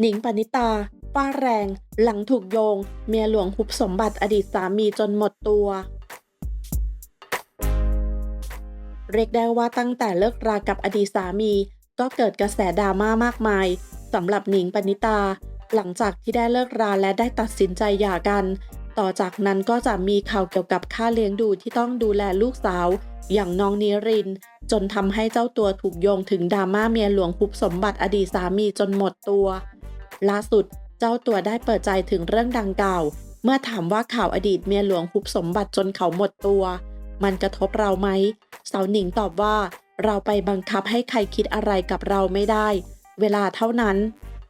หนิงปณิตาฟ้าแรง หลังถูกโยง เมียหลวงหุบสมบัติอดีตสามีจนหมดตัว เรียกได้ว่าตั้งแต่เลิกรากับอดีตสามี ก็เกิดกระแสดราม่ามากมายสำหรับหนิงปณิตา หลังจากที่ได้เลิกราและได้ตัดสินใจหย่ากัน ต่อจากนั้นก็จะมีข่าวเกี่ยวกับค่าเลี้ยงดูที่ต้องดูแลลูกสาว อย่างน้องนิริน จนทำให้เจ้าตัวถูกโยงถึงดราม่าเมียหลวงคุบสมบัติอดีตสามีจนหมดตัว ล่าสุด เจ้าตัวได้เปิดใจถึงเรื่องดังกล่าว เมื่อถามว่าข่าวอดีตเมียหลวงคุบสมบัติจนเขาหมดตัว มันกระทบเราไหมสาวหนิงตอบว่า เราไปบังคับให้ใครคิดอะไรกับเราไม่ได้ เวลาเท่านั้น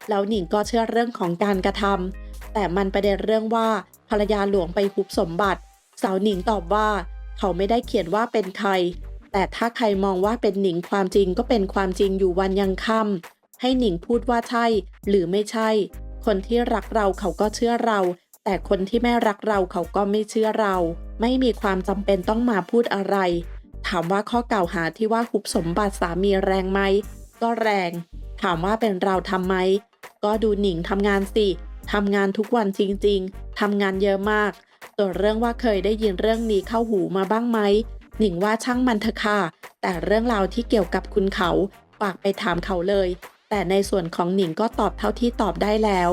แล้วหนิงก็เชื่อเรื่องของการกระทำแต่มันประเด็นเรื่องว่าภรรยาหลวงไปคุบสมบัติ สาวหนิงตอบว่า เขาไม่ได้เขียนว่าเป็นใคร แต่ถ้าใครมองว่าเป็นหนิงความจริงก็เป็นความจริงอยู่วันยังค่ำ ให้หนิงพูดว่าใช่ หรือไม่ใช่ คนที่รักเราเขาก็เชื่อเรา แต่คนที่ไม่รักเราเขาก็ไม่เชื่อเรา ไม่มีความจำเป็นต้องมาพูดอะไร ถามว่าข้อกล่าวหาที่ว่าคุบสมบัติสามีแรงไหมก็แรง ถามว่าเป็นเราทำไหมก็ดูหนิงทำงานสิทำงานทุกวันจริงๆ ทำงานเยอะมากส่วเรื่องว่าเคยได้ยินเรื่องนี้เข้าหูมาบ้างไหม หนิงว่าช่างมันเถอะค่ะ แต่เรื่องราวที่เกี่ยวกับคุณเขา ฝากไปถามเขาเลย แต่ในส่วนของหนิงก็ตอบเท่าที่ตอบได้แล้ว